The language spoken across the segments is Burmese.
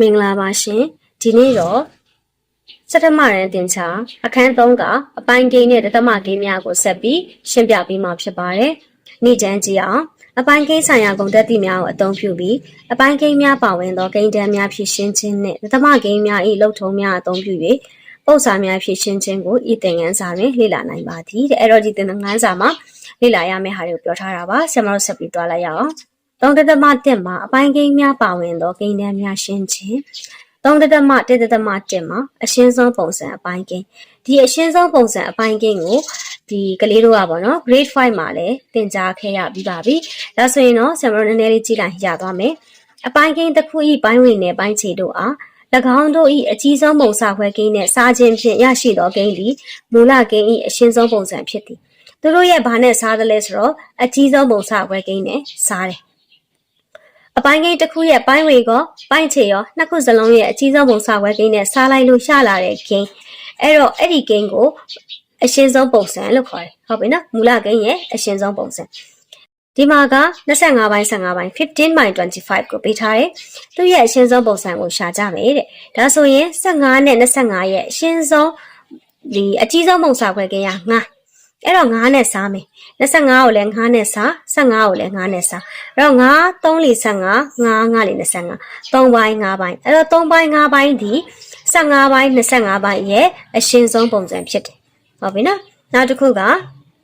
မင်္ဂလာပါရှင်ဒီနေ့တော့စက်တမရန်တင်ချာအခန်း3ကအပိုင်းကိန်းနဲ့တသမကိန်းများကိုဆက်ပြီးရှင်းပြပေးမှာဖြစ်ပါတယ်နေ့ကျန်းကြည့်အောင်အပိုင်းကိန်းဆိုင်ရာဂုဏ်တက်တိများကိုအသုံးပြုပြီးအပိုင်းကိန်းများပါဝင်သောကိန်းတန်းများဖြစ်ရှင်းခြင်းနဲ့တသမကိန်းများ၏လှုပ်ထုံးများအသုံးပြု၍ပု္ပ္ပစာများဖြစ်ရှင်းခြင်းကိုဤသင်ခန်းစာတွင်လေ့လာနိုင်ပါသည်တဲ့အဲ့တော့ဒီသင်ခန်းစာမှာလေ့လာရမယ့်ဟာတွေကိုပြောထားတာပါဆရာမတို့ဆက်ပြီးတွားလိုက်ရအောင် သုံးတသမတက်မှာအပိုင်းကိန်းများပါဝင်သောကိန်းတန်းများရှင်းခြင်းသုံးတသမတက်တသမတက်မှာအရှင်းဆုံးပုံစံအပိုင်းကိန်းဒီအရှင်းဆုံးပုံစံအပိုင်းကိန်းကိုဒီကလေးတို့ကပေါ့နော် grade 5မှာလည်းသင်ကြားခဲ့ရပြီးပါပြီဒါဆိုရင်တော့ဆရာမတို့နည်းနည်းလေးကြည့်လိုက်ရသွားမယ်အပိုင်းကိန်းတစ်ခုဤပိုင်းဝင်နဲ့ပိုင်းခြေတို့အား၎င်းတို့၏အကြီးဆုံးပုံစံခွဲကိန်းနဲ့စားခြင်းဖြင့်ရရှိသောကိန်းသည်မူလကိန်း၏အရှင်းဆုံးပုံစံဖြစ်သည်သူတို့ရဲ့ဘာနဲ့စားသလဲဆိုတော့အကြီးဆုံးပုံစံခွဲကိန်းနဲ့စားတယ် အပိုင်းကိန်းတစ်ခုရဲ့ပိုင်းဝေကောပိုင်းချေရောနှစ်ခုစလုံးရဲ့အကြီးဆုံးပုံစဝဲကိန်းနဲ့စားလိုက်လို့ရလာတဲ့ကိန်းအဲ့တော့အဲ့ဒီကိန်းကိုအရှင်းဆုံးပုံစံလို့ခေါ်တယ်ဟုတ်ပြီနော်မူလကိန်းရဲ့အရှင်းဆုံးပုံစံဒီမှာက25ပိုင်း15ပိုင်း15 by 25ကိုပေးထားတယ်သူရဲ့အရှင်းဆုံးပုံစံကိုရှာကြမယ်တဲ့ဒါဆိုရင်15နဲ့25ရဲ့အရှင်းဆုံးဒီအကြီးဆုံးပုံစံခွဲကိန်းက9 အဲ့တော့9နဲ့စားမယ်25ကိုလည်း9နဲ့စား15ကိုလည်း9နဲ့စားအဲ့တော့9 3လီ15 9 9လီ25 3ပိုင်း5ပိုင်းအဲ့တော့3ပိုင်း5ပိုင်းဒီ15ပိုင်း25ပိုင်းရဲ့အရှင်းဆုံးပုံစံဖြစ်တယ်ဟုတ်ပြီနော်နောက်တစ်ခုက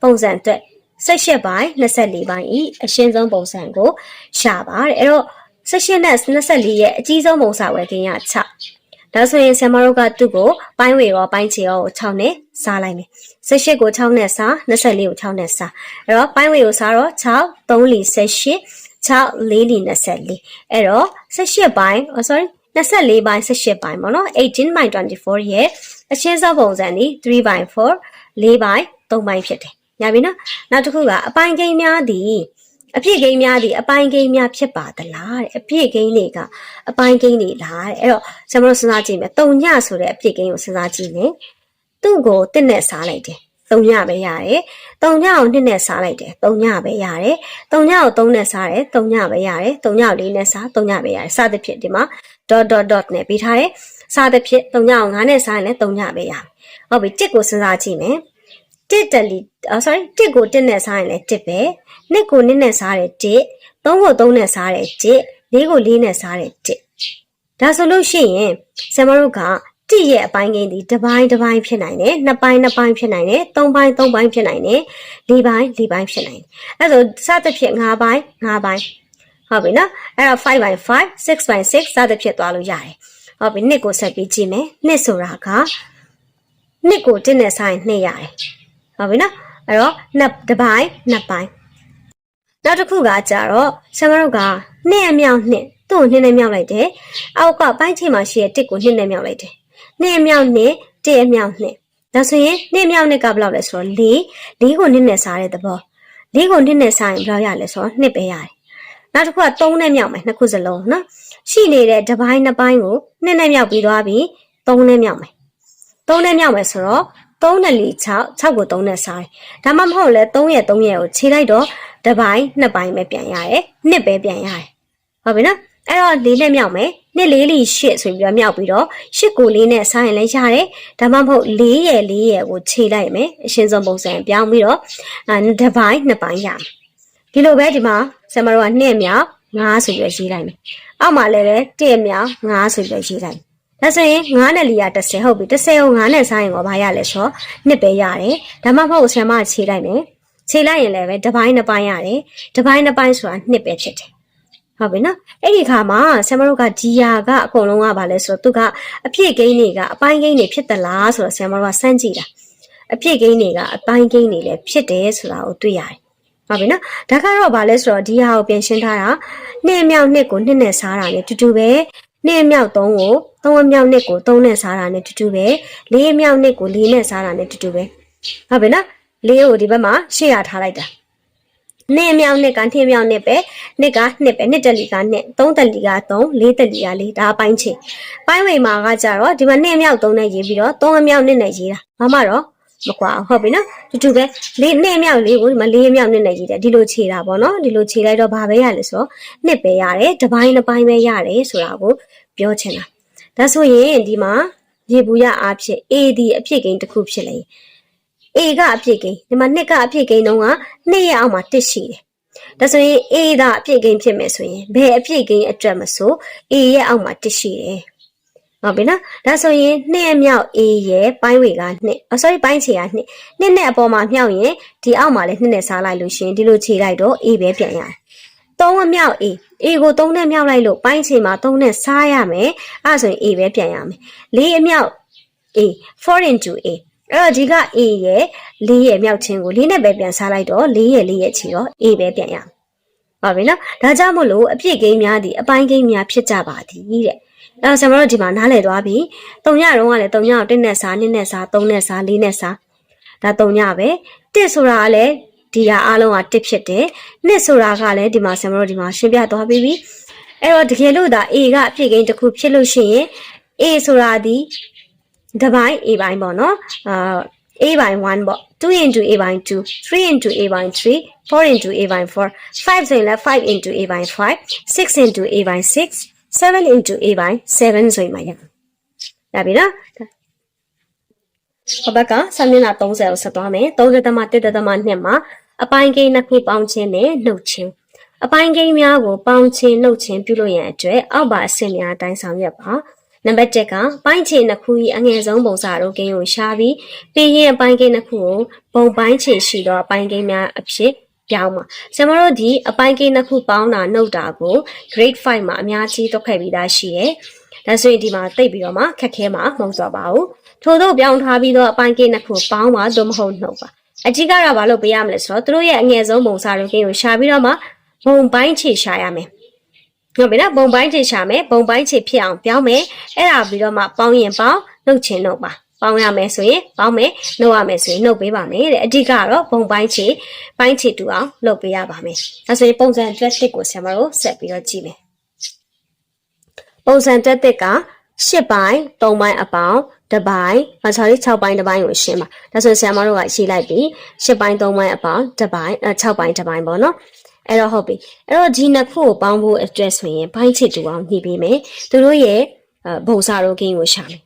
ပုံစံအတွက်18ပိုင်း24ပိုင်းဤအရှင်းဆုံးပုံစံကိုရှာပါတဲ့အဲ့တော့18နဲ့24ရဲ့အကြီးဆုံးပုံစံဝယ်ခင်းရ6ဒါဆိုရင်ဆရာမတို့ကသူ့ကိုပိုင်းဝေရောပိုင်းချေရောကို6နဲ့စားလိုက်မယ် 18ကို6နဲ့စား24ကို6နဲ့စားအဲ့တော့ပိုင်းဝေကိုစားတော့6 3လီ18 6လေးလီ24အဲ့တော့18ပိုင်း oh sorry 24ပိုင်း18ပိုင်းပေါ့နော်18 by 24ရဲ့အရှင်းဆုံးပုံစံဒီ3 by 4 4 by 3ပိုင်းဖြစ်တယ်ညာပြီနော်နောက်တစ်ခုကအပိုင်းကိန်းများသည်အဖြစ်ကိန်းများသည်အပိုင်းကိန်းများဖြစ်ပါသလားတဲ့အဖြစ်ကိန်းတွေကအပိုင်းကိန်းတွေလားတဲ့အဲ့တော့ကျွန်တော်တို့စဉ်းစားကြည့်မယ်တုံညဆိုတဲ့အဖြစ်ကိန်းကိုစဉ်းစားကြည့်မယ် သူ့ကိုတစ်နဲ့စားလိုက်တယ်တုံညပဲရတယ်တုံညကိုနှစ်နဲ့စားလိုက်တယ်တုံညပဲရတယ်တုံညကိုသုံးနဲ့စားတယ်တုံညပဲရတယ်တုံညကိုလေးနဲ့စားတုံညပဲရတယ်စသဖြင့်ဒီမှာ dot dot dot နဲ့ပေးထားတယ်စသဖြင့်တုံညကို9နဲ့စားရင်လည်းတုံညပဲရတယ်ဟုတ်ပြီတစ်ကိုစဉ်းစားကြည့်မယ်တစ်တလီအော် sorry တစ်ကိုတစ်နဲ့စားရင်လည်းတစ်ပဲနှစ်ကိုနှစ်နဲ့စားတယ်တစ်သုံးကိုသုံးနဲ့စားတယ်တစ်လေးကိုလေးနဲ့စားတယ်တစ်ဒါဆိုလို့ရှိရင်ဆရာမတို့က တစ်ရဲ့အပိုင်းကိန်းဒီတစ်ပိုင်းတစ်ပိုင်းဖြစ်နိုင်တယ်နှစ်ပိုင်းနှစ်ပိုင်းဖြစ်နိုင်တယ်သုံးပိုင်းသုံးပိုင်းဖြစ်နိုင်တယ်လေးပိုင်းလေးပိုင်းဖြစ်နိုင်တယ်အဲဆိုစသဖြင့်၅ပိုင်း၅ပိုင်းဟုတ်ပြီနော်အဲ့တော့5 by 5 6 by 6စသဖြင့်သွားလို့ရတယ်ဟုတ်ပြီနှစ်ကိုဆက်ပြီးကြည့်မယ်နှစ်ဆိုတာကနှစ်ကိုတစ်နဲ့ဆိုင်နှစ်ရတယ်ဟုတ်ပြီနော်အဲ့တော့နှစ်တစ်ပိုင်းနှစ်ပိုင်းနောက်တစ်ခုကကြတော့ဆရာမတို့ကနှစ်အမြောက်နှစ်သူ့ကိုနှစ်နဲ့မြောက်လိုက်တယ်အောက်ကပိုင်းချိန်မှာရှိတဲ့တစ်ကိုနှစ်နဲ့မြောက်လိုက်တယ် နှစ်အမြောက်နှစ်တစ်အမြောက်နှစ်ဒါဆိုရင်နှစ်အမြောက်နှစ်ကဘယ်လောက်လဲဆိုတော့၄၄ကိုနှစ်နဲ့စားတဲ့သဘော၄ကိုနှစ်နဲ့စားရင်ဘယ်လောက်ရလဲဆိုတော့နှစ်ပဲရတယ်နောက်တစ်ခုက3နဲ့မြောက်မယ်နှစ်ခုစလုံးနော်ရှိနေတဲ့တစ်ပိုင်းနှစ်ပိုင်းကိုနှစ်နဲ့မြောက်ပြီးသွားပြီ3နဲ့မြောက်မယ်3နဲ့မြောက်မယ်ဆိုတော့3နဲ့4 6 6ကို3နဲ့စားတယ်ဒါမှမဟုတ်လဲ3ရဲ့3ရဲ့ကိုခြေလိုက်တော့တစ်ပိုင်းနှစ်ပိုင်းပဲပြန်ရတယ်နှစ်ပဲပြန်ရတယ်ဟုတ်ပြီနော်အဲ့တော့၄နဲ့မြောက်မယ် နှစ်လေးလီရှစ်ဆိုပြီးတော့မြောက်ပြီးတော့ရှစ်ကိုလေးနဲ့စားရင်လည်းရတယ်ဒါမှမဟုတ်၄ရဲ့၄ရဲ့ကိုခြေလိုက်မယ်အရှင်းဆုံးပုံစံပြောင်းပြီးတော့အာတစ်ပိုင်းနှစ်ပိုင်းရမယ်ဒီလိုပဲဒီမှာဆရာမတို့ကနှစ်မြောက်9ဆိုပြီးတော့ရေးလိုက်မယ်အောက်မှာလည်းပဲ1မြောက်9ဆိုပြီးတော့ရေးလိုက်ဒါဆိုရင်9နဲ့4ရ30ဟုတ်ပြီ30ကို9နဲ့စားရင်တော့ဘာရလဲဆိုတော့နှစ်ပဲရတယ်ဒါမှမဟုတ်ဆရာမခြေလိုက်မယ်ခြေလိုက်ရင်လည်းပဲတစ်ပိုင်းနှစ်ပိုင်းရတယ်တစ်ပိုင်းနှစ်ပိုင်းဆိုတာနှစ်ပဲဖြစ်တယ် ဟုတ်ပြီနော်အဲ့ဒီခါမှာဆမ်မတို့ကဂျီယာကအကုန်လုံးကဘာလဲဆိုတော့သူကအပြည့်ကိန်းတွေကအပိုင်းကိန်းတွေဖြစ်သလားဆိုတော့ဆမ်မတို့ကစမ်းကြည့်တာအပြည့်ကိန်းတွေကအပိုင်းကိန်းတွေလည်းဖြစ်တယ်ဆိုတာကိုတွေ့ရတယ်ဟုတ်ပြီနော်ဒါကတော့ဗာလဲဆိုတော့ဒီဟာကိုပြင်ရှင်းထားတာနှစ်မြောက်နှစ်ကိုနှစ်နဲ့စားတာနဲ့တူတူပဲနှစ်မြောက်သုံးကိုသုံးမြောက်နှစ်ကိုသုံးနဲ့စားတာနဲ့တူတူပဲလေးမြောက်နှစ်ကိုလေးနဲ့စားတာနဲ့တူတူပဲဟုတ်ပြီနော်လေးကိုဒီဘက်မှာရှေ့ရထားလိုက်တာ နှစ်မြောက်နှစ်ကနှစ်မြောက်နှစ်ပဲနှစ်ကနှစ်ပဲနှစ်တက်လီကနှစ်သုံးတက်လီကသုံးလေးတက်လီကလေးဒါပိုင်းချင်းပိုင်းဝေမှာကကြတော့ဒီမှာနှစ်မြောက်သုံးနဲ့ရေးပြီးတော့သုံးမြောက်နှစ်နဲ့ရေးတာဘာမှတော့မကွာအောင်ဟုတ်ပြီနော်တူတူပဲလေးနှစ်မြောက်လေးကိုဒီမှာလေးမြောက်နှစ်နဲ့ရေးတယ်ဒီလိုခြေတာပေါ့နော်ဒီလိုခြေလိုက်တော့ဘာပဲရလဲဆိုတော့နှစ်ပဲရတယ်တစ်ပိုင်းတစ်ပိုင်းပဲရတယ်ဆိုတာကိုပြောချင်တာဒါဆိုရင်ဒီမှာရေဘူးရအားဖြင့် A ဒီအဖြစ်ကိန်းတစ်ခုဖြစ်လေ A ကအဖြစ်ကိန်းဒီမှာ2ကအဖြစ်ကိန်းတုံးက2ရဲ့အောက်မှာ1ရှိတယ်ဒါဆိုရင် A ဒါအဖြစ်ကိန်းဖြစ်မယ်ဆိုရင်ဘယ်အဖြစ်ကိန်းအတွက်မဆို A ရဲ့အောက်မှာ1ရှိတယ်ဟုတ်ပြီနော်ဒါဆိုရင်2အမြောက် A ရဲ့ပိုင်းဝေက2အ sorry ပိုင်းခြေက2 2နဲ့အပေါ်မှာမြောက်ရင်ဒီအောက်မှာလည်း2နဲ့စားလိုက်လို့ရှိရင်ဒီလိုခြေလိုက်တော့ A ပဲပြန်ရတယ်3အမြောက် A A ကို3နဲ့မြောက်လိုက်လို့ပိုင်းခြေမှာ3နဲ့စားရမယ်အဲ့ဒါဆိုရင် A ပဲပြန်ရမယ်4အမြောက် A 4 into A အဲ့တော့ဒီက A ရဲ့4ရဲ့မြောက်ချင်းကို4နဲ့ပဲပြန်စားလိုက်တော့4ရဲ့4ရဲ့ချီတော့ A ပဲပြန်ရမယ်ဟုတ်ပြီနော်ဒါကြောင့်မို့လို့အပြည့်ကိန်းများဒီအပိုင်းကိန်းများဖြစ်ကြပါသည်တဲ့အဲ့တော့ကျွန်တော်တို့ဒီမှာနားလည်သွားပြီ3ညတုန်းကလည်း3ညကို1နဲ့စား2နဲ့စား3နဲ့စား4နဲ့စားဒါ3ညပဲ1ဆိုတာကလည်းဒီဟာအားလုံးက1ဖြစ်တယ်2ဆိုတာကလည်းဒီမှာကျွန်တော်တို့ဒီမှာရှင်းပြသွားပြီးပြီအဲ့တော့တကယ်လို့ဒါ A ကအပြည့်ကိန်းတစ်ခုဖြစ်လို့ရှိရင် A ဆိုတာဒီ တစ်ပိုင်း A ပိုင်းပေါ့နော်အာ A by 1ပေါ့2 into A by 2 3 into A by 3 4 into A by 4 5ဆိုရင်လည်း5 into A by 5 6 into A by 6 7 into A by 7ဆိုရင်မှရရပြီနော်ဟောဘက်ကဆမျက်နှာ30ကိုဆက်သွားမယ်30တမ1တမ2မှာအပိုင်းကိန်းနှစ်ခုပေါင်းခြင်းနဲ့နှုတ်ခြင်းအပိုင်းကိန်းများကိုပေါင်းခြင်းနှုတ်ခြင်းပြုလို့ရန်အတွက်အောက်ပါအဆင့်များအတိုင်းဆောင်ရွက်ပါ နံပါတ်1ကပိုင်းခြေနှစ်ခု၏အငယ်ဆုံးပုံစံတို့ကိန်းကိုရှားပြီးပြီးရင်အပိုင်းကိန်းနှစ်ခုကိုပုံပိုင်းခြေရှိသောအပိုင်းကိန်းများအဖြစ်ပြောင်းပါဆရာမတို့ဒီအပိုင်းကိန်းနှစ်ခုပေါင်းတာနှုတ်တာကို grade 5မှာအများကြီးတော့ခဲ့ပြီးသားရှိတယ်။ဒါဆိုရင်ဒီမှာတိတ်ပြီးတော့မှခက်ခဲမှာမဟုတ်တော့ပါဘူး။ထို့သောပြောင်းထားပြီးတော့အပိုင်းကိန်းနှစ်ခုပေါင်းပါသို့မဟုတ်နှုတ်ပါ။အကြီးကတော့ဘာလို့ပေးရမလဲဆိုတော့သူတို့ရဲ့အငယ်ဆုံးပုံစံတို့ကိန်းကိုရှားပြီးတော့မှပုံပိုင်းခြေရှာရမယ်။ ဟုတ်ပြီနော်ပုံပိုင်းခြေရှာမယ်ပုံပိုင်းခြေဖြစ်အောင်ပြောင်းမယ်အဲ့ဒါပြီးတော့မှပေါင်းရင်ပေါင်းနှုတ်ချင်နှုတ်ပါပေါင်းရမယ်ဆိုရင်ပေါင်းမယ်နှုတ်ရမယ်ဆိုရင်နှုတ်ပေးပါမယ်တဲ့အဓိကတော့ပုံပိုင်းခြေပိုင်းခြေတူအောင်လုပ်ပေးရပါမယ်အဲဆိုရင်ပုံစံတွက်တစ်ကိုဆရာမတို့ဆက်ပြီးတော့ကြည့်မယ်ပုံစံတွက်တစ်က10ပိုင်း3ပိုင်းအပေါင်းတစ်ပိုင်းမ sorry 6ပိုင်းတစ်ပိုင်းကိုရှင်းပါဒါဆိုဆရာမတို့ကရှင်းလိုက်ပြီ10ပိုင်း3ပိုင်းအပေါင်းတစ်ပိုင်း6ပိုင်းတစ်ပိုင်းပေါ့နော် အဲ့တော့ဟုတ်ပြီအဲ့တော့ဒီနှစ်ခုကိုပေါင်းဖို့အတွက်ဆိုရင်ဘိုင်းချစ်တူအောင်ညှိပေးမယ်သူတို့ရဲ့ဘုံစာရိုးကင်းကိုရှာမယ်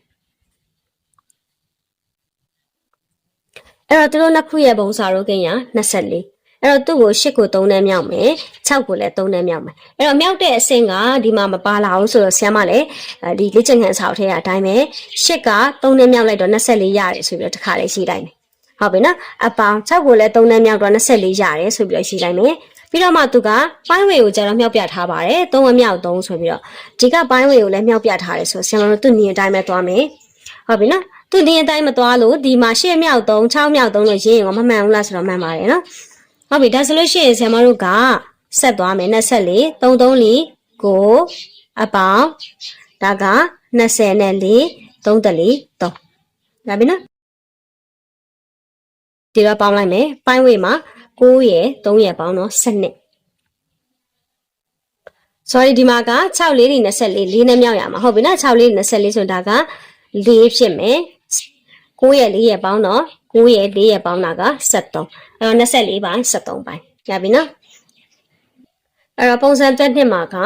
အဲ့တော့သူတို့နှစ်ခုရဲ့ဘုံစာရိုးကင်းရ24အဲ့တော့သူ့ကို8ကို3နဲ့မြောက်မယ်6ကိုလည်း3နဲ့မြောက်မယ်အဲ့တော့မြောက်တဲ့အဆင့်ကဒီမှာမပါလာဘူးဆိုတော့ဆရာမလည်းဒီလေ့ကျင့်ခန်းစာအုပ်ထဲကအတိုင်းပဲ8က3နဲ့မြောက်လိုက်တော့24ရတယ်ဆိုပြီးတော့တစ်ခါလေးရှိလိုက်မယ်ဟုတ်ပြီနော်အပေါင်း6ကိုလည်း3နဲ့မြောက်တော့24ရတယ်ဆိုပြီးတော့ရှိလိုက်မယ် ပြီးတော့မှသူကပိုင်းဝေကိုကျတော့မြောက်ပြထားပါတယ်သုံးအမြောက်သုံးဆိုပြီးတော့ဒီကပိုင်းဝေကိုလည်းမြောက်ပြထားတယ်ဆိုဆရာမတို့သူ့နေအတိုင်းပဲသွားမယ်ဟုတ်ပြီနော်သူ့နေအတိုင်းမသွားလို့ဒီမှာရှစ်မြောက်သုံး6မြောက်သုံးလို့ရေးရင်ကမမှန်ဘူးလားဆိုတော့မှန်ပါတယ်နော်ဟုတ်ပြီဒါဆိုလို့ရှိရင်ဆရာမတို့ကဆက်သွားမယ်24 33 9အပေါင်းဒါက20နဲ့4 3တလီ3ဒါပြီနော်ဒီတော့ပေါင်းလိုက်မယ်ပိုင်းဝေမှာ 9ရယ်3ရယ်ပေါင်းတော့7နှစ် sorry ဒီမှာက6လေး24 4နဲ့မြောက်ရမှာဟုတ်ပြီနော်6လေး24ဆိုဒါက4ဖြစ်မယ်9ရယ်4ရယ်ပေါင်းတော့9ရယ်4ရယ်ပေါင်းတာက73အဲ့တော့24ပိုင်း73ပိုင်းရပြီနော်အဲ့တော့ပုံစံတက်နှစ်မှာက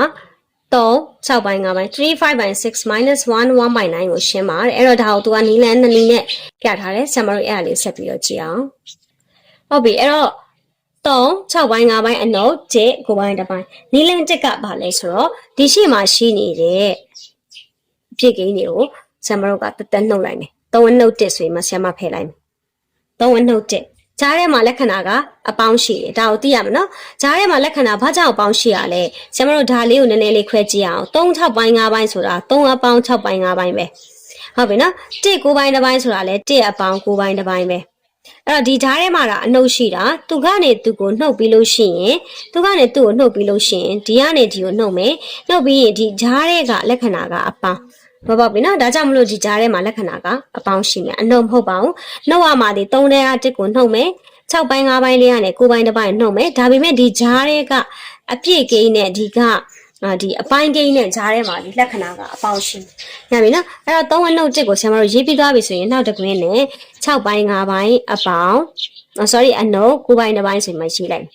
3 6ပိုင်း5ပိုင်း3 5ပိုင်း6 minus 1 1ပိုင်း9ကိုရှင်းပါတယ်အဲ့တော့ဒါကိုသူကနီလန်းနှစ်နီးနဲ့ပြထားတယ်ဆရာမတို့အဲ့ဒါလေးဆက်ပြီးတော့ကြည့်အောင်ဟုတ်ပြီအဲ့တော့ 3 6ပိုင်း5ပိုင်းအနုတ်7 9ပိုင်းတစ်ပိုင်းနီလန်းတက်ကဘာလဲဆိုတော့ဒီရှိမှာရှိနေတဲ့အဖြစ်ကိန်းတွေကိုဆရာမတို့ကတက်တက်နှုတ်လိုက်မယ်3အနုတ်1ဆိုရင်မဆရာမဖယ်လိုက်မယ်3အနုတ်1ကြားထဲမှာလက္ခဏာကအပေါင်းရှိတယ်ဒါကိုသိရမယ်နော်ကြားထဲမှာလက္ခဏာဘာကြောင့်အပေါင်းရှိရလဲဆရာမတို့ဒါလေးကိုနည်းနည်းလေးခွဲကြည့်အောင်3 6ပိုင်း5ပိုင်းဆိုတာ3အပေါင်း6ပိုင်း5ပိုင်းပဲဟုတ်ပြီနော်1 9ပိုင်းတစ်ပိုင်းဆိုတာလဲ1အပေါင်း9ပိုင်းတစ်ပိုင်းပဲ အဲ့တော့ဒီဓာတ်ထဲမှာဒါအနှုတ်ရှိတာသူကနေသူကိုနှုတ်ပြီးလို့ရှိရင်သူကနေသူ့ကိုနှုတ်ပြီးလို့ရှိရင်ဒီကနေဒီကိုနှုတ်မယ်နှုတ်ပြီးရင်ဒီဓာတ်ရဲ့ကလက္ခဏာကအပေါင်းဘာပေါ့ပြီနော်ဒါကြောင့်မလို့ဒီကြားထဲမှာလက္ခဏာကအပေါင်းရှိမယ်အနှုတ်မဟုတ်ပါဘူးနှုတ်ရမှာဒီ3ထဲက1ကိုနှုတ်မယ်6ပိုင်း5ပိုင်းလေးကနေ9ပိုင်းတစ်ပိုင်းနှုတ်မယ်ဒါပေမဲ့ဒီကြားထဲကအပြည့်ကိန်းနဲ့ဒီကအာ ဒီအပိုင်းကိန်းနဲ့ကြားထဲမှာဒီလက္ခဏာကအပေါင်းရှိညပြီနော်အဲ့တော့3အနှုတ်1ကိုဆရာမတို့ရေးပြီးသွားပြီဆိုရင်နောက်တစ်ကွင်းနဲ့6ပိုင်း5ပိုင်းအပေါင်း sorry အနှုတ်9ပိုင်းတစ်ပိုင်းဆိုမှရှိလိုက်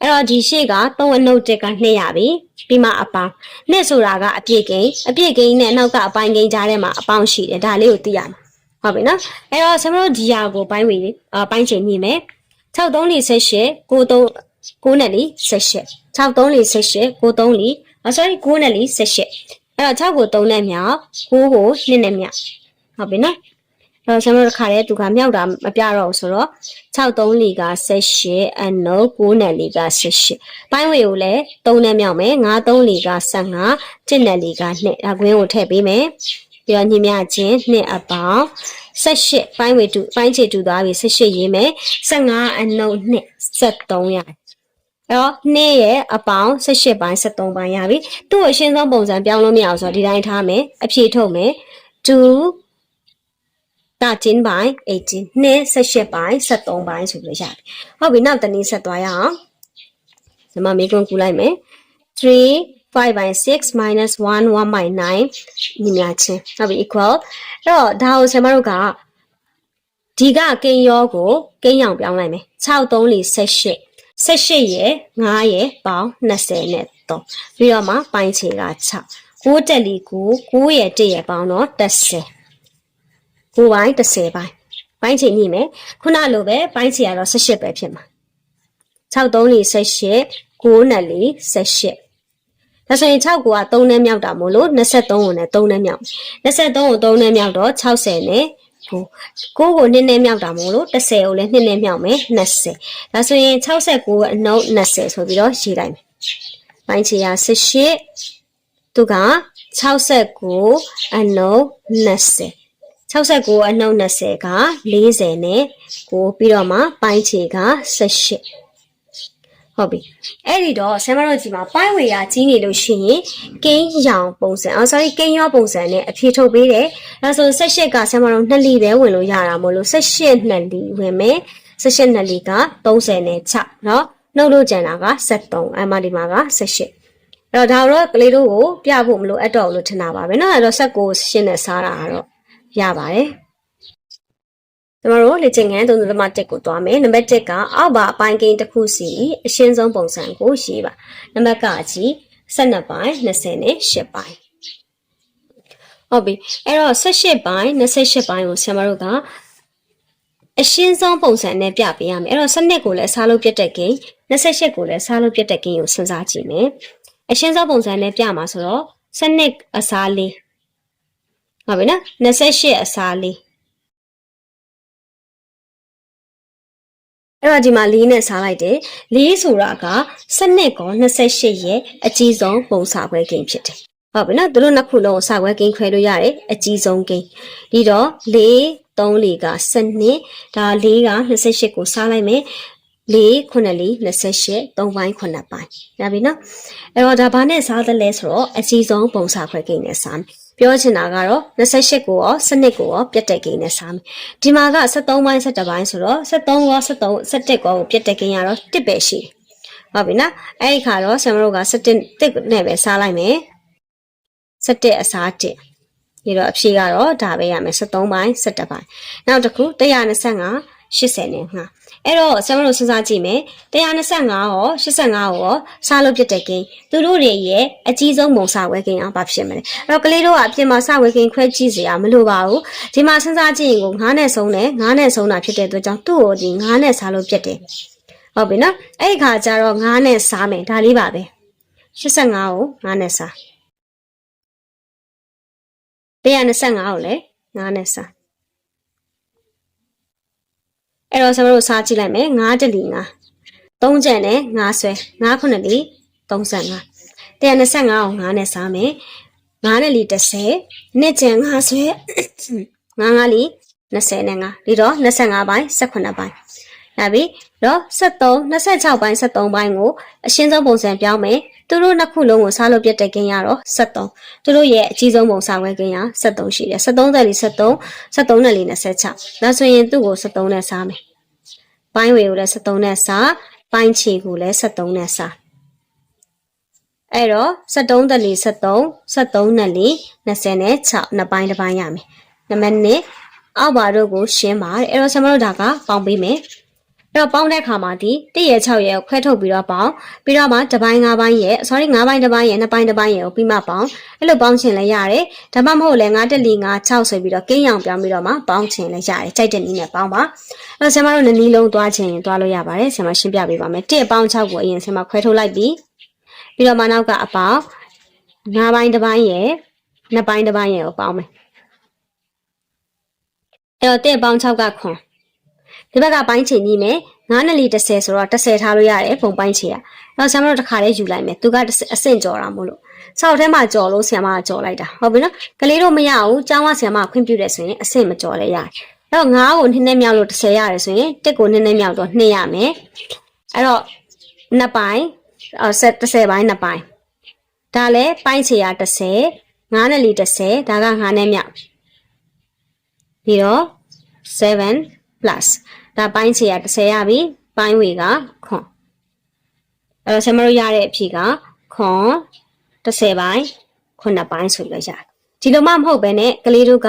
အဲ့တော့ဒီရှေ့က3အနုတ်တက်က2ရပြီပြီးမှအပေါင်းနှစ်ဆိုတာကအပြည့်ကိန်းအပြည့်ကိန်းနဲ့နောက်ကအပိုင်းကိန်းကြားထဲမှာအပေါင်းရှိတယ်ဒါလေးကိုသိရမှာဟုတ်ပြီနော်အဲ့တော့ဆရာမတို့ဒီဟာကိုပိုင်းဝေအပိုင်းချိန်မြင်မယ်6 3 4 18 9 3 9နဲ့လီ18 6 3 4 18 9 3လီ အ sorry 9နဲ့လီ18အဲ့တော့6ကို3နဲ့မြောက်9ကို2နဲ့မြောက်ဟုတ်ပြီနော်အဲ့တော့ဆရာမတို့တစ်ခါတည်းသူကမြောက်တာမပြတော့ဘူးဆိုတော့6 3လီက18အနု9နဲ့လီက18ပိုင်းဝေကိုလည်း3နဲ့မြောက်မယ်9 3လီက15 7နဲ့လီက2ဒါကွင်းကိုထည့်ပေးမယ်ပြီးတော့ညီမချင်း2အပေါင်း18ပိုင်းဝေတူပိုင်းချေတူသွားပြီ18ရေးမယ်15အနု2 73ရတယ် အဲ့တော့2ရဲ့အပေါင်း18ပိုင်း73ပိုင်းရပြီသူ့ကိုအရှင်းဆုံးပုံစံပြောင်းလို့မရအောင်ဆိုတော့ဒီတိုင်းထားမယ်အဖြေထုတ်မယ်2 13ပိုင်း18နှစ်18ပိုင်း73ပိုင်းဆိုပြီးရတယ်ဟုတ်ပြီနောက်တနည်းဆက်သွားရအောင်ဒီမှာမေးခွန်းကူလိုက်မယ်3 5 by 6 minus 1 1 by 9ညီမချင်းဟုတ်ပြီ equal အဲ့တော့ဒါကိုဆရာမတို့ကဒီကကိန်းရောကိုကိန်းရောင်ပြောင်းလိုက်မယ်6 3 4 18 18ရဲ့9ရဲ့ပေါင်း20နဲ့3ပြီးတော့မှပိုင်းခြေက6 9တက်လီ9 9ရဲ့1ရဲ့ပေါင်းတော့30 9ပိုင်း30ပိုင်းပိုင်းချိန်ညိမယ်ခုနလိုပဲပိုင်းချိန်ကတော့18ပဲဖြစ်မှာ6 3 4 18 9နဲ့4 18ဒါဆိုရင်6ကိုက3နဲ့မြောက်တာမို့လို့23ကိုနဲ့3နဲ့မြောက်23ကို3နဲ့မြောက်တော့60နဲ့ 9 9ကို2နဲ့မြောက်တာမို့လို့10ကိုလည်း2နဲ့မြောက်မယ်20ဒါဆိုရင်69အနှုတ်20ဆိုပြီးတော့ရေးလိုက်မယ်ပိုင်းချိန်က18သူက69အနှုတ်20 69အနှုတ်20က40နဲ့9ပြီးတော့မှပိုင်းခြေက18 ဟုတ်ပြီအဲ့ဒီတော့ဆမ်မတို့ကြီးမှာပိုင်းဝေရာကြီးနေလို့ရှိရင်ကိန်းရောင်ပုံစံအော် sorry ကိန်းရောပုံစံနဲ့အဖြေထုတ်ပေးတယ်အဲဆို18ကဆမ်မတို့2လီပဲဝင်လို့ရတာမို့လို့18 2လီဝင်မယ်18 2လီက30နဲ့6เนาะနှုတ်လို့ကျန်တာက73အမဒီမှာက18အဲ့တော့ဒါတော့ကလေးတို့ကိုပြဖို့မလို့အပ်တော့လို့ထင်တာပါပဲเนาะအဲ့တော့ဆက်ကိုရှင်းနဲ့စားတာကတော့ရပါတယ်။ ကျွန်တော်တို့လေ့ကျင့်ခန်းသုံးသမားတက်ကိုသွားမယ်။နံပါတ်1ကအောက်ပါအပိုင်းကိန်းတစ်ခုစီအရှင်းဆုံးပုံစံကိုရေးပါ။နံပါတ်ကကြီး12ပိုင်း20နဲ့8ပိုင်း။ဟုတ်ပြီ။အဲ့တော့18ပိုင်း28ပိုင်းကိုဆရာမတို့ကအရှင်းဆုံးပုံစံနဲ့ပြပေးရမယ်။အဲ့တော့စနစ်ကိုလည်းစားလို့ပြတ်တဲ့ကိန်း28ကိုလည်းစားလို့ပြတ်တဲ့ကိန်းကိုစဉ်းစားကြည့်မယ်။အရှင်းဆုံးပုံစံနဲ့ပြမှာဆိုတော့စနစ်အစားလေးဟုတ်ပြီနော်28အစားလေး အဲ့တော့ဒီမှာလေးနဲ့စားလိုက်တယ်လေးဆိုတာကစနစ်ကော28ရဲ့အကြီးဆုံးပုံစာခွဲကိန်းဖြစ်တယ်ဟုတ်ပြီနော်သူတို့နှစ်ခုလုံးစာခွဲကိန်းခွဲလို့ရတယ်အကြီးဆုံးကိန်းဒီတော့4 3လေးကစနစ်ဒါ4က28ကိုစားလိုက်မယ်4ခုနှစ်လေး28 3ပိုင်းခုနှစ်ပိုင်းရပြီနော်အဲ့တော့ဒါဘာနဲ့စားသလဲဆိုတော့အကြီးဆုံးပုံစာခွဲကိန်းနဲ့စားမယ် ပြောချင်တာကတော့28ကိုရောစနစ်ကိုရောပြတ်တက်ကိန်းနဲ့စားမယ်ဒီမှာက73ပိုင်း17ပိုင်းဆိုတော့73ရော73 17ကိုပြတ်တက်ကိန်းကတော့1ပဲရှိတယ်ဟုတ်ပြီနော်အဲ့ဒီခါတော့ဆရာမတို့က17တစ်နဲ့ပဲစားလိုက်မယ်17အစား1ဒီတော့အဖြေကတော့ဒါပဲရမယ်73ပိုင်း17ပိုင်းနောက်တစ်ခု125 80နဲ့ငှာ အဲ့တော့ဆရာမတို့စဉ်းစားကြည့်မယ်125ရော85ရောစားလို့ဖြစ်တဲ့ကိန်းသူတို့တွေရဲ့အကြီးဆုံးပုံစာဝဲကိန်းအောင်ဘာဖြစ်မလဲအဲ့တော့ကလေးတို့ကအပြင်မှာစဝဲကိန်းခွဲကြည့်စရာမလိုပါဘူးဒီမှာစဉ်းစားကြည့်ရင်ကို9နဲ့ဆုံးတယ်9နဲ့ဆုံးတာဖြစ်တဲ့အတွက်ကြောင့်သူ့ကိုဒီ9နဲ့စားလို့ဖြစ်တယ်ဟုတ်ပြီနော်အဲ့ဒီခါကျတော့9နဲ့စားမယ်ဒါလေးပါပဲ85ကို9နဲ့စား125ကိုလည်း9နဲ့စား အဲ့တော့ကျွန်တော်တို့စားကြည့်လိုက်မယ်9တလီ9 3ကျန်နဲ့9ဆွဲ9ခုနှစ်လီ35 125ကို9နဲ့စားမယ်9နဲ့လီ30နှစ်ကျန်9ဆွဲ9 9လီ20နဲ့9ဒီတော့25ပိုင်း18ပိုင်း ဒါပြီတော့73 26ပိုင်း73ပိုင်းကိုအရှင်းဆုံးပုံစံပြောင်းမယ်သူတို့နှစ်ခုလုံးကိုစားလို့ပြတ်တဲ့ကင်းရတော့73သူတို့ရဲ့အကြီးဆုံးပုံစားဝဲကင်းရ73ရှိတယ်73တက်လီ73 73နဲ့လီ26ဒါဆိုရင်သူ့ကို73နဲ့စားမယ်ပိုင်းဝေကိုလည်း73နဲ့စားပိုင်းချီကိုလည်း73နဲ့စားအဲ့တော့73တက်လီ73 73နဲ့လီ20နဲ့6နှစ်ပိုင်းတစ်ပိုင်းရမယ်နံပါတ်1အောက်ပါတို့ကိုရှင်းပါအဲ့တော့ဆမတို့ဒါကပေါင်းပေးမယ်အဲ့ တော့ပေါင်းတဲ့အခါမှာဒီ1ရဲ့6ရဲ့ကိုခွဲထုတ်ပြီးတော့ပေါင်းပြီးတော့မှတစ်ပိုင်း5ပိုင်းရဲ့ sorry 5ပိုင်းတစ်ပိုင်းရဲ့2ပိုင်းတစ်ပိုင်းရဲ့ကိုပြီးမှပေါင်းအဲ့လိုပေါင်းချင်လည်းရတယ်ဒါမှမဟုတ်လည်း9တက်လီ9 6ဆိုပြီးတော့ကင်းရောင်ပြောင်းပြီးတော့မှပေါင်းချင်လည်းရတယ်ကြိုက်တဲ့နည်းနဲ့ပေါင်းပါအဲ့တော့ဆင်မတို့နည်းနည်းလုံးသွားချင်ရင်သွားလို့ရပါတယ်ဆင်မရှင်းပြပေးပါမယ်1ပေါင်း6ကိုအရင်ဆင်မခွဲထုတ်လိုက်ပြီးပြီးတော့မှနောက်ကအပေါင်း5ပိုင်းတစ်ပိုင်းရဲ့2ပိုင်းတစ်ပိုင်းရဲ့ကိုပေါင်းမယ်အဲ့တော့1ပေါင်း6ကခွန် ဒီဘက်ကပိုင်းချင်ကြီးမယ်9နဲ့လီ30ဆိုတော့30ထားလို့ရတယ်ပုံပိုင်းချေရ။နောက်ဆရာမတို့တစ်ခါလေးယူလိုက်မယ်။သူကအဆင့်ကြော်တာမို့လို့စောက်ထဲမှာကြော်လို့ဆရာမကကြော်လိုက်တာ။ဟုတ်ပြီနော်။ကလေးတို့မရဘူး။ကျောင်းကဆရာမကခွင့်ပြုတယ်ဆိုရင်အဆင့်မကြော်လဲရတယ်။အဲ့တော့9ကိုနည်းနည်းမြောက်လို့30ရတယ်ဆိုရင်1ကိုနည်းနည်းမြောက်တော့2ရမယ်။အဲ့တော့နှစ်ပိုင်းအော်ဆက်30ပိုင်းနှစ်ပိုင်း။ဒါလည်းပိုင်းချေရ30 9နဲ့လီ30ဒါက9နဲ့မြောက်။ပြီးတော့7 plus ဒါပိုင်းချေရ30ရပြီပိုင်းဝေကခွန်အဲ့တော့ဆင်မတို့ရတဲ့အဖြေကခွန်30ပိုင်းခုနှစ်ပိုင်းဆိုပြီးရတယ်ဒီလိုမှမဟုတ်ပဲနဲ့ကလေးတို့က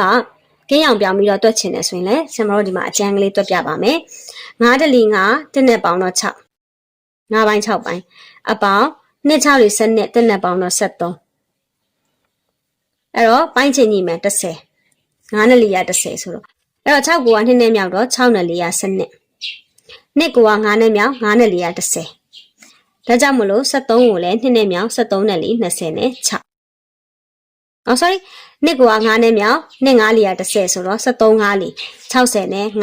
ကင်းအောင်ပြောင်းပြီးတော့တွက်ချင်တယ်ဆိုရင်လည်းဆင်မတို့ဒီမှာအကျန်းကလေးတွက်ပြပါမယ်9တလီ9တစ်နဲ့ပေါင်းတော့6 9ပိုင်း6ပိုင်းအပေါင်းနှစ်6လေး7နဲ့တစ်နဲ့ပေါင်းတော့73အဲ့တော့ပိုင်းချင်ကြီးမယ်30 9နဲ့လီရ30ဆိုတော့ အဲ့တော့6ကိုက2နဲ့မြောက်တော့6နဲ့4ရ7နှစ်နှစ်ကိုက9နဲ့မြောက်9နဲ့4ရ30ဒါကြောင့်မလို့73ကိုလည်း2နဲ့မြောက်73နဲ့4 20နဲ့6အော် sorry နှစ်ကိုက9နဲ့မြောက်နှစ်9လီရ30ဆိုတော့73 5လီ60နဲ့5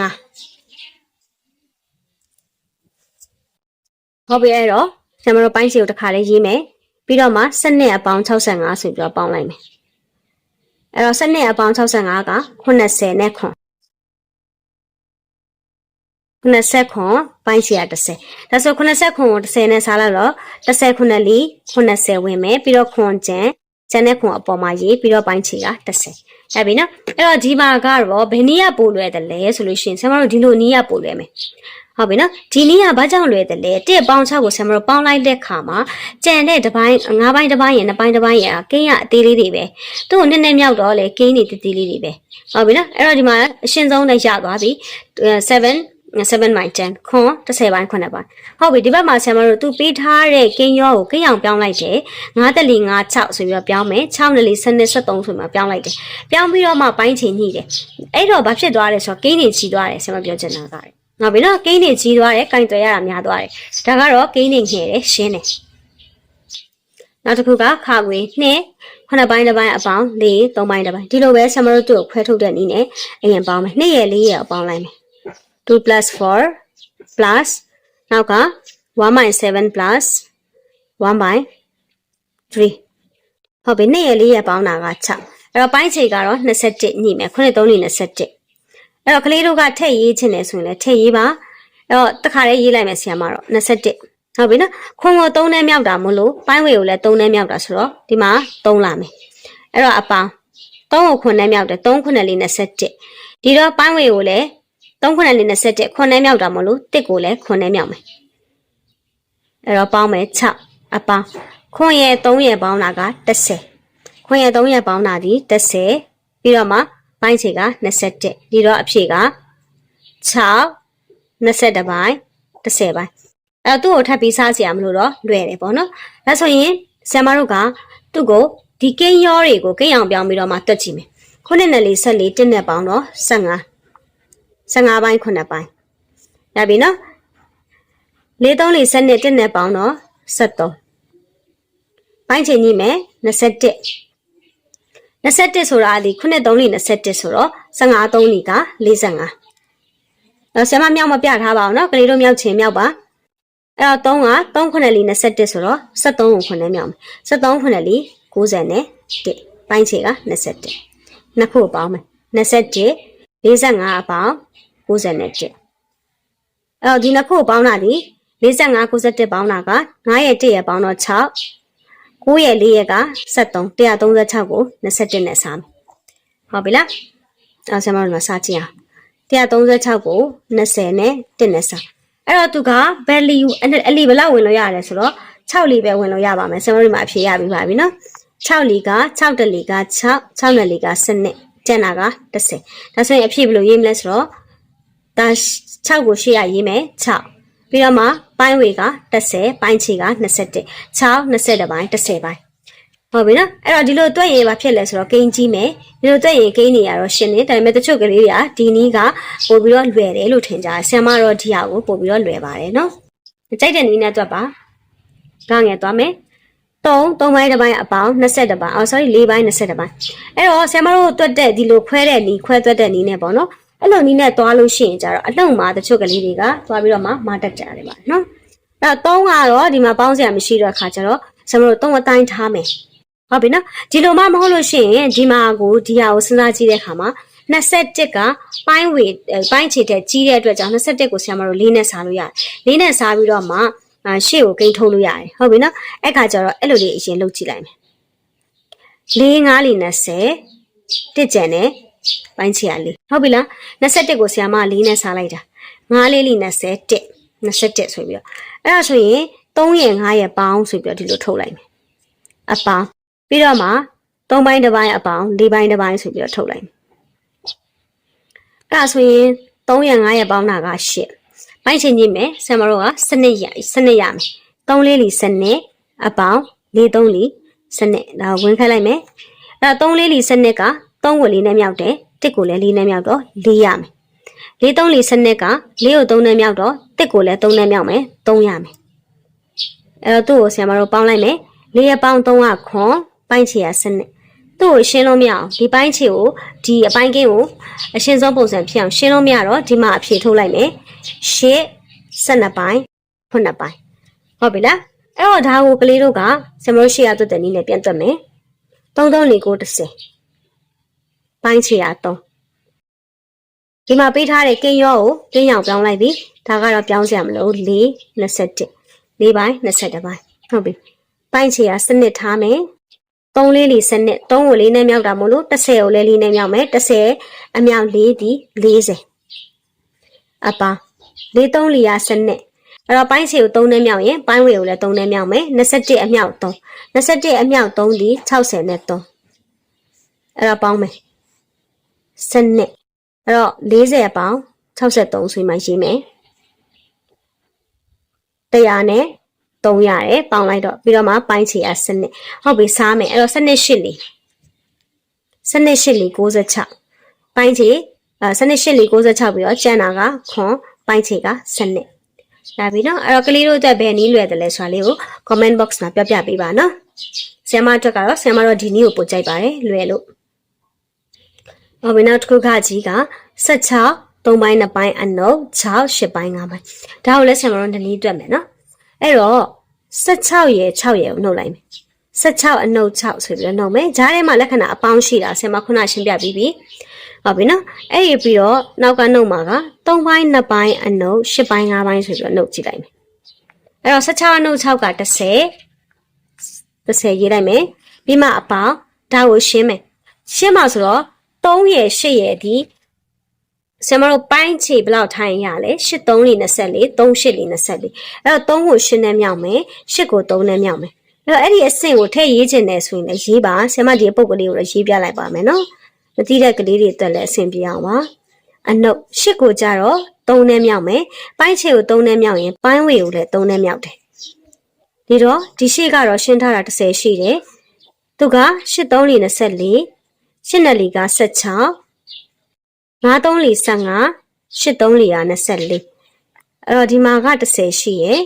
ဟုတ်ပြီအဲ့တော့ဆရာမတို့ပိုင်းစီကိုတစ်ခါလေးရေးမယ်ပြီးတော့မှ7နဲ့အပေါင်း65ဆိုပြီးတော့ပေါင်းလိုက်မယ်အဲ့တော့7နဲ့အပေါင်း65က80နဲ့ခွ န်90ခွန်ပိုင်းစီရ30ဒါဆို90ခွန်ကို30နဲ့စားလိုက်တော့30ခုနဲ့လီ90ဝင်မယ်ပြီးတော့ခွန်ကျန်ကျန်တဲ့ခွန်အပေါ်မှာရေးပြီးတော့ပိုင်းချီက30အဲ့ပြီနော်အဲ့တော့ဒီမှာကတော့ဘယ်နည်းကပို့လွယ်တယ်လဲဆိုလို့ရှိရင်ဆရာမတို့ဒီလိုနည်းကပို့လွယ်မယ်ဟုတ်ပြီနော်ဒီနည်းကဘာကြောင့်လွယ်တယ်လဲတစ်ပေါင်း6ကိုဆရာမတို့ပေါင်းလိုက်တဲ့ခါမှာကြံတဲ့တစ်ပိုင်း၅ပိုင်းတစ်ပိုင်းရယ်နှစ်ပိုင်းတစ်ပိုင်းရယ်ကင်းရအသေးလေးတွေပဲသူ့ကိုနည်းနည်းမြောက်တော့လေကင်းနေတည်တည်လေးတွေပဲဟုတ်ပြီနော်အဲ့တော့ဒီမှာအရှင်းဆုံးနဲ့ရသွားပြီ7 7 by 10ခွန်30ပိုင်း9ပိုင်းဟုတ်ပြီဒီဘက်မှာဆရာမတို့သူပေးထားတဲ့ကင်းရောကိုကင်းအောင်ပြောင်းလိုက်တယ်9တက်လီ9 6ဆိုပြီးတော့ပြောင်းမယ်6တက်လီ7 73ဆိုမှပြောင်းလိုက်တယ်ပြောင်းပြီးတော့မှပိုင်းချင်ညှိတယ်အဲ့တော့ဘာဖြစ်သွားလဲဆိုတော့ကင်းနေချီသွားတယ်ဆရာမပြောချင်တာကတယ်ငါပြီနော်ကင်းနေချီသွားတယ်ကင်တွယ်ရတာများသွားတယ်ဒါကတော့ကင်းနေငှဲတယ်ရှင်းတယ်နောက်တစ်ခုကခါခွေ2ခုနှစ်ပိုင်းတစ်ပိုင်းအပေါင်း4 3ပိုင်းတစ်ပိုင်းဒီလိုပဲဆရာမတို့တို့ခွဲထုတ်တဲ့နည်းနဲ့အရင်ပေါင်းမယ်2ရဲ့4ရဲ့အပေါင်းလိုက်မယ် 2 plus 4 plus နောက်က1 by 7 plus 1 by 3ဟုတ်ပြီ2ရဲ့4ရဲ့ပေါင်းတာက6အဲ့တော့ပိုင်းခြေကတော့21ညိမယ်ခုနှစ်3ည21အဲ့တော့ကလေးတို့ကထည့်ရေးချင်တယ်ဆိုရင်လည်းထည့်ရေးပါအဲ့တော့တခါလေးရေးလိုက်မယ်ဆရာမတော့21ဟုတ်ပြီနော်ခွန်ကို3နဲ့မြောက်တာမလို့ပိုင်းဝေကိုလည်း3နဲ့မြောက်တာဆိုတော့ဒီမှာ3လာမယ်အဲ့တော့အပေါင်း3ကိုခွန်နဲ့မြောက်တယ်3ခွနဲ့လေး21ဒီတော့ပိုင်းဝေကိုလည်း 3ခုနဲ့လေး21ခွန်နဲ့မြောက်တာမလို့တစ်ကိုလည်းခွန်နဲ့မြောက်မယ်အဲ့တော့ပေါင်းမယ်6အပေါင်းခွန်ရဲ့3ရဲ့ပေါင်းတာက30ခွန်ရဲ့3ရဲ့ပေါင်းတာဒီ30ပြီးတော့မှပိုင်းချေက21ဒီတော့အဖြေက6 21ပိုင်း30ပိုင်းအဲ့တော့သူ့ကိုထပ်ပြီးစားစီရမလို့တော့လွယ်တယ်ပေါ့နော်ဒါဆိုရင်ဆရာမတို့ကသူ့ကိုဒီကင်းရောတွေကိုကိန်းအောင်ပြောင်းပြီးတော့မှတွက်ကြည့်မယ်ခုနှစ်နဲ့လေးဆက်လေးတစ်နဲ့ပေါင်းတော့15 15ပိုင်း9ပိုင်းရပြီနော်၄3လေး7နဲ့1နဲ့ပေါင်းတော့73ပိုင်းချိန်ကြီးမယ်21 21ဆိုတာဒီ9 3လေး21ဆိုတော့15 3လေးက45တော့ဆရာမမြောက်မပြထားပါအောင်နော်ကလေးတို့မြောက်ချင်မြောက်ပါအဲ့တော့3က3ခုနဲ့လေး21ဆိုတော့73ကိုခုနဲ့မြောက်မယ်73ခုနဲ့လေး90နဲ့1ပိုင်းချေက21နှစ်ခုပေါင်းမယ်21 45အပေါင်း61အဲ့တော့ဒီနှစ်ခုပေါင်းတာဒီ45 61ပေါင်းတာက9ရဲ့1ရဲ့ပေါင်းတော့6 9ရဲ့4ရဲ့က73 136ကို21နဲ့စားမယ်ဟုတ်ပြီလားအဲ့ဆရာမတို့ကစားကြည့်အောင်136ကို20နဲ့1နဲ့စားအဲ့တော့သူက value အလီဘလောက်ဝင်လို့ရတယ်ဆိုတော့6လီပဲဝင်လို့ရပါမယ်ဆရာမတို့မှာအဖြေရပြီးပါပြီနော်6လီက6တလီက6 6နဲ့လီက7နဲ့ ကျန်တာက30ဒါဆိုရင်အဖြေဘယ်လိုရေးမလဲဆိုတော့ဒါ6ကိုရှေ့ရရေးမယ်6ပြီးတော့မှပိုင်းဝေက30ပိုင်းချီက21 6 20ပိုင်း30ပိုင်းဟုတ်ပြီနော်အဲ့တော့ဒီလိုတွက်ရင်ဘာဖြစ်လဲဆိုတော့ကိန်းကြီးမယ်ဒီလိုတွက်ရင်ကိန်းနေရတော့ရှင်းနေဒါပေမဲ့တချို့ကလေးတွေကဒီနီးကပို့ပြီးတော့လွယ်တယ်လို့ထင်ကြတယ်ဆင်မတော့ဒီဟာကိုပို့ပြီးတော့လွယ်ပါတယ်နော်ကြိုက်တဲ့နီးနဲ့တွက်ပါကငယ်သွားမယ် 3 3ပိုင်းတစ်ပိုင်းအပေါင်း22ပိုင်းအော် sorry 4ပိုင်း22ပိုင်းအဲ့တော့ဆင်မတို့တွက်တဲ့ဒီလိုခွဲတဲ့နီးခွဲတွက်တဲ့နီးနဲ့ပေါ့နော်အဲ့လိုနီးနဲ့သွားလို့ရှိရင်ကြတော့အလုံမှာတချို့ကလေးတွေကသွားပြီးတော့မှမတက်ကြတယ်ပါနော်အဲ့တော့3ကတော့ဒီမှာပေါင်းစရာမရှိတော့ခါကျတော့ဆင်မတို့3အတိုင်းထားမယ်ဟုတ်ပြီနော်ဒီလိုမှမဟုတ်လို့ရှိရင်ဒီမှာကိုဒီဟာကိုစဉ်းစားကြည့်တဲ့အခါမှာ21ကပိုင်းဝေပိုင်းချေတဲ့ကြီးတဲ့အတွက်ကြောင့်21ကိုဆရာမတို့လေးနဲ့စားလို့ရတယ်လေးနဲ့စားပြီးတော့မှအာ ရှေ့ကိုကိန်းထုတ်လို့ရတယ်ဟုတ်ပြီနော်အဲ့ခါကျတော့အဲ့လိုလေးအရင်လုပ်ကြည့်လိုက်မယ်လေးငါးလီ20တစ်ကြံနဲ့ပိုင်းချေရလေးဟုတ်ပြီလား21ကိုဆရာမလေးနဲ့စားလိုက်တာငါးလေးလီ20တစ်21ဆိုပြီးတော့အဲ့ဒါဆိုရင်3ရဲ့5ရဲ့ပေါင်းဆိုပြီးတော့ဒီလိုထုတ်လိုက်မယ်အပေါင်းပြီးတော့မှ3ပိုင်းတစ်ပိုင်းအပေါင်း4ပိုင်းတစ်ပိုင်းဆိုပြီးတော့ထုတ်လိုက်မယ်အဲ့ဒါဆိုရင်3ရဲ့5ရဲ့ပေါင်းတာက8 ပိုင်းချင်းကြီးမယ်ဆရာမတို့ကစနစ်ရစနစ်ရမယ်3လေးလီစနစ်အပေါင်း4 3လီစနစ်ဒါကိုဝင်ခိုင်းလိုက်မယ်အဲ့တော့3လေးလီစနစ်က3ကို4နဲ့မြောက်တယ်1ကိုလည်း4နဲ့မြောက်တော့4ရမယ်4 3လီစနစ်က4ကို3နဲ့မြောက်တော့1ကိုလည်း3နဲ့မြောက်မယ်3ရမယ်အဲ့တော့သူ့ကိုဆရာမတို့ပေါင်းလိုက်မယ်4ရပေါင်း3ကခွန်ပိုင်းချေရစနစ် သူ့ကိုရှင်းလို့မရအောင်ဒီပိုင်းချေကိုဒီအပိုင်းကင်းကိုအရှင်းဆုံးပုံစံဖြစ်အောင်ရှင်းလို့မရတော့ဒီမှာအဖြေထုတ်လိုက်မယ်ရှစ်12ပိုင်း9ပိုင်းဟုတ်ပြီလားအဲ့တော့ဒါကိုကလေးတို့ကဆရာမတို့ရှေ့ရသွတ်တဲ့နည်းနဲ့ပြန်သွတ်မယ်3 3 4 9 10ပိုင်းချေရ3ဒီမှာပေးထားတဲ့ကင်းရောကိုကင်းရောင်ပြောင်းလိုက်ပြီဒါကတော့ပြောင်းစရာမလို4 21 4ပိုင်း21ပိုင်းဟုတ်ပြီပိုင်းချေရစနစ်ထားမယ် 3လေးလီစနစ်3ကို4နဲ့မြောက်တာမို့လို့10ကိုလည်း4နဲ့မြောက်မယ်10အမြောက်4ဒီ40အပါ4 3လီယာစနစ်အဲ့တော့ပိုင်းချေကို3နဲ့မြောက်ရင်ပိုင်းဝေကိုလည်း3နဲ့မြောက်မယ်21အမြောက်3 21အမြောက်3ဒီ60နဲ့3အဲ့တော့ပေါင်းမယ်စနစ်အဲ့တော့40ပေါင်း63ဆိုမှရေးမယ်100နဲ့ 3ရတယ်ပေါင်းလိုက်တော့ပြီးတော့မှပိုင်းချေရစနစ်ဟုတ်ပြီစားမယ်အဲ့တော့စနစ်8လီစနစ်8လီ66ပိုင်းချေအဲစနစ်8လီ66ပြီးတော့ကျန်တာကခွန်ပိုင်းချေကစနစ်လာပြီနော်အဲ့တော့ကလေးတို့အတွက်ဘယ်နည်းလွယ်တယ်လဲဆိုတာလေးကို comment box မှာပြပြပေးပါနော်ဆရာမအတွက်ကတော့ဆရာမတော့ဒီနည်းကိုပို့ကြိုက်ပါတယ်လွယ်လို့ဟောမင်းနောက်တစ်ခုကကြီးက16 3ပိုင်း2ပိုင်းအနုပ်6 8ပိုင်း9ပိုင်းဒါကိုလည်းဆရာမတို့ဒီနည်းအတွက်မယ်နော် အဲ့တော့16ရယ်6ရယ်ကိုနှုတ်လိုက်မယ်16အနှုတ်6ဆိုပြီးတော့နှုတ်မယ်ဂျားထဲမှာလက္ခဏာအပေါင်းရှိတာဆင်မခုနရှင်းပြပြီးပြီဟုတ်ပြီနော်အဲ့ဒီပြီးတော့နောက်ကနှုတ်မှာက3ပိုင်း2ပိုင်းအနှုတ်10ပိုင်း5ပိုင်းဆိုပြီးတော့နှုတ်ကြည့်လိုက်မယ်အဲ့တော့16အနှုတ်6က30 30ရေးလိုက်မယ်ပြီးမှအပေါင်းဒါကိုရှင်းမယ်ရှင်းမှာဆိုတော့3ရယ်8ရယ်ဒီ ဆရာမတို့ပိုင်းခြေဘယ်လောက်ထိုင်ရလဲ83လေး24 38လေး24အဲ့တော့3ကို8နဲ့မြောက်မယ်8ကို3နဲ့မြောက်မယ်အဲ့တော့အဲ့ဒီအဆင့်ကိုထည့်ရေးခြင်းနဲ့ဆိုရင်လည်းရေးပါဆရာမဒီအပုတ်ကလေးကိုလည်းရေးပြလိုက်ပါမယ်နော်မသိတဲ့ကလေးတွေအတွက်လည်းအဆင်ပြေအောင်ပါအနုပ်8ကိုကြတော့3နဲ့မြောက်မယ်ပိုင်းခြေကို3နဲ့မြောက်ရင်ပိုင်းဝေကိုလည်း3နဲ့မြောက်တယ်ဒီတော့ဒီရှေ့ကတော့ရှင်းထားတာ30ရှိတယ်သူက83လေး24 8နဲ့လေးက16 93လီ15 83လီက24အဲ့တော့ဒီမှာက30ရှိရယ်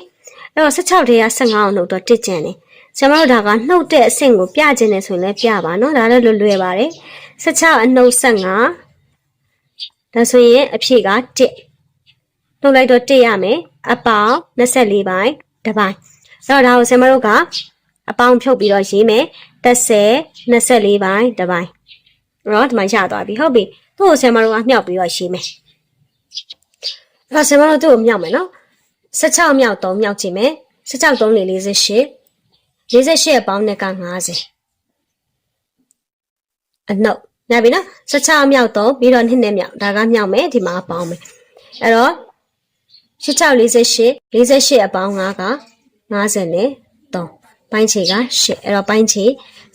အဲ့တော့16ထဲက15အောင်နှုတ်တော့တစ်ကျန်တယ်ဆရာမတို့ဒါကနှုတ်တဲ့အဆင့်ကိုပြခြင်းနဲ့ဆိုရင်လည်းပြပါနော်ဒါလည်းလွယ်လွယ်ပါတယ်16အနှုတ်15ဒါဆိုရင်အဖြေက1နှုတ်လိုက်တော့1ရမယ်အပေါင်း24ပိုင်းတစ်ပိုင်းအဲ့တော့ဒါကိုဆရာမတို့ကအပေါင်းဖြုတ်ပြီးတော့ရေးမယ်30 24ပိုင်းတစ်ပိုင်းအဲ့တော့ဒီမှာရသွားပြီဟုတ်ပြီ သူ့ကိုဆရာမတို့ကမြောက်ပြီးတော့ရေးမယ်အဲ့တော့ဆရာမတို့သူ့ကိုမြောက်မယ်နော်16မြောက်3မြောက်ကြည့်မယ်16 3 48 48အပေါင်းနဲ့က50အနှုတ်ညပြီနော်16မြောက်3ပြီးတော့နှစ်နဲ့မြောက်ဒါကမြောက်မယ်ဒီမှာပေါင်းမယ်အဲ့တော့16 48 48အပေါင်း5က50နဲ့3ပိုင်းခြေက8အဲ့တော့ပိုင်းခြေ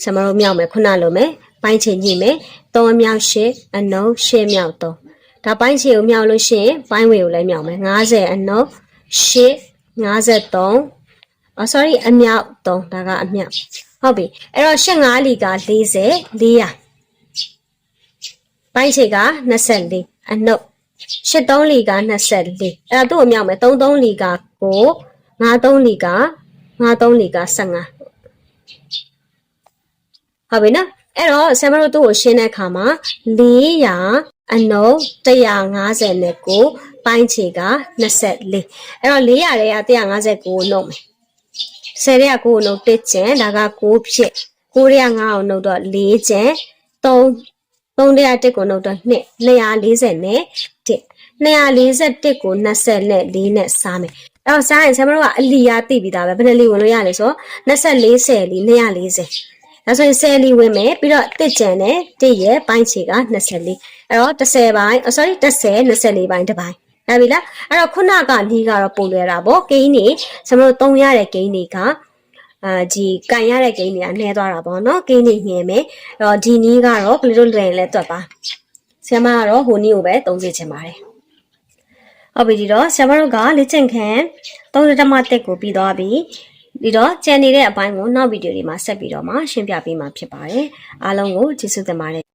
ဆရာမတို့မြောက်မယ်ခုနလိုမယ် ပိုင်းချင်ညိမယ်3အမြောက်8အနှုံး8မြောက်3ဒါပိုင်းခြေကိုမြောက်လို့ရှိရင်ပိုင်းဝေကိုလည်းမြောက်မယ်90အနုတ်8 53အော် sorry အမြောက်3ဒါကအမြောက်ဟုတ်ပြီအဲ့တော့8 5လီက40 400ပိုင်းခြေက24အနုတ်8 3လီက24အဲ့တော့သူ့ကိုမြောက်မယ်3 3လီက9 5 3လီက5 3လီက15ဟုတ်ပြီနော် အဲ့တော့ဆရာမတို့သူ့ကိုရှင်းတဲ့အခါမှာ400အနုတ်150နဲ့ကိုပိုင်းခြေက24အဲ့တော့400ရဲ့159ကိုနှုတ်မယ်10ရဲ့9ကိုနှုတ်1ကျန်ဒါက9ဖြစ်9ရဲ့9ကိုနှုတ်တော့4ကျန်3 301ကိုနှုတ်တော့2 240နဲ့1 241ကို20နဲ့4နဲ့စားမယ်အဲ့တော့စားရင်ဆရာမတို့ကအလီယာသိပြီးသားပဲဘယ်နှလီဝင်လို့ရလဲဆိုတော့24 10လီ240 ဒါဆိုရင်10လီဝင်မယ်ပြီးတော့တစ်ကြံနဲ့တစ်ရဲ့ပိုင်းခြေက24အဲ့တော့10ပိုင်း sorry 10 24ပိုင်းတစ်ပိုင်းရပြီလားအဲ့တော့ခုနကလီကတော့ပုံလွယ်တာပေါ့ဂိမ်းနေဆရာမတို့သုံးရတဲ့ဂိမ်းတွေကအာဒီကန်ရတဲ့ဂိမ်းတွေကနှဲသွားတာပေါ့နော်ဂိမ်းတွေညင်မယ်အဲ့တော့ဒီနီးကတော့ဘယ်လိုလွယ်လဲတွက်ပါဆရာမကတော့ဟိုနီးကိုပဲသုံးစေချင်ပါတယ်ဟုတ်ပြီဒီတော့ဆရာမတို့ကလေ့ကျင့်ခန်း3တက်မတက်ကိုပြီးသွားပြီ ဒီတော့ကြံနေတဲ့အပိုင်းကိုနောက်ဗီဒီယိုတွေမှာဆက်ပြီးတော့မှရှင်းပြပေးမှာဖြစ်ပါတယ်အားလုံးကိုကျေးဇူးတင်ပါတယ်